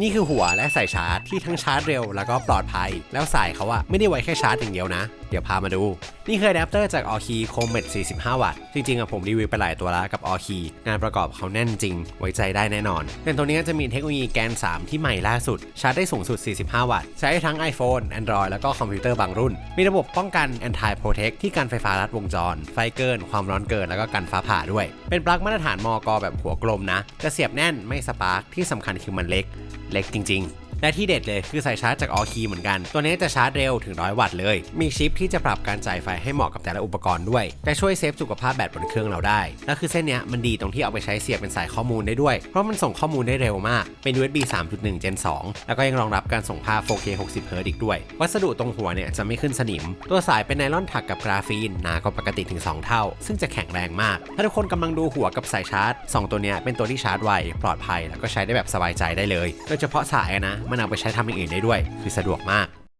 นี่คือหัวและสายชาร์จที่ทั้งชาร์จเร็วแล้วก็ปลอดภัย แล้วสายเขาอะไม่ได้ไว้แค่ชาร์จอย่างเดียวนะเดี๋ยวพามาดู นี่คืออะแดปเตอร์จากออคีโคมเมด45 วัตต์ จริงๆอะผมรีวิวไปหลายตัวแล้วกับออคีงานประกอบเขาแน่นจริง ไว้ใจได้แน่นอนแต่ตัวนี้จะมีเทคโนโลยีแกน 3 ที่ใหม่ล่าสุด ชาร์จได้สูงสุด 45 วัตต์ ใช้ทั้ง iPhone Android แล้วก็คอมพิวเตอร์บางรุ่น มีระบบป้องกัน Anti Protect ที่กันไฟฟ้าลัดวงจร ไฟเกิน ความร้อนเกินแล้วก็กันฟ้าผ่าด้วย เป็นปลั๊กมาตรฐานมอกแบบหัวกลมนะจะเสียบแน่นไม่สปาร์คที่สำคัญคือมันเล็ก เล็กจริง ๆ และที่เด็ดเลยคือสายชาร์จจากออคีเหมือนกัน ตัวนี้จะชาร์จเร็วถึง100วัตต์เลย มีชิปที่จะปรับการจ่ายไฟให้เหมาะกับแต่ละอุปกรณ์ด้วยแต่ช่วยเซฟสุขภาพแบตบนเครื่องเราได้ แล้วคือเส้นเนี้ยมันดีตรงที่เอาไปใช้เสียบเป็นสายข้อมูลได้ด้วย เพราะมันส่งข้อมูลได้เร็วมาก เป็น USB 3.1 Gen 2 แล้วก็ยังรองรับการส่งภาพ 4K 60 Hz อีกด้วย วัสดุตรงหัวเนี่ยจะไม่ขึ้นสนิม ตัวสายเป็นไนลอนถักกับกราฟีนหนากว่าปกติถึง 2 เท่า ซึ่งจะแข็งแรงมาก ถ้าทุกคนกำลังดูหัวกับสายชาร์จสองตัวเนี้ยเป็นตัวที่ชาร์จไว ปลอดภัย แล้วก็ใช้ได้แบบสบายใจได้เลย โดยเฉพาะสายนะมันเอาไปใช้ทำอย่างอื่นได้ด้วย คือสะดวกมาก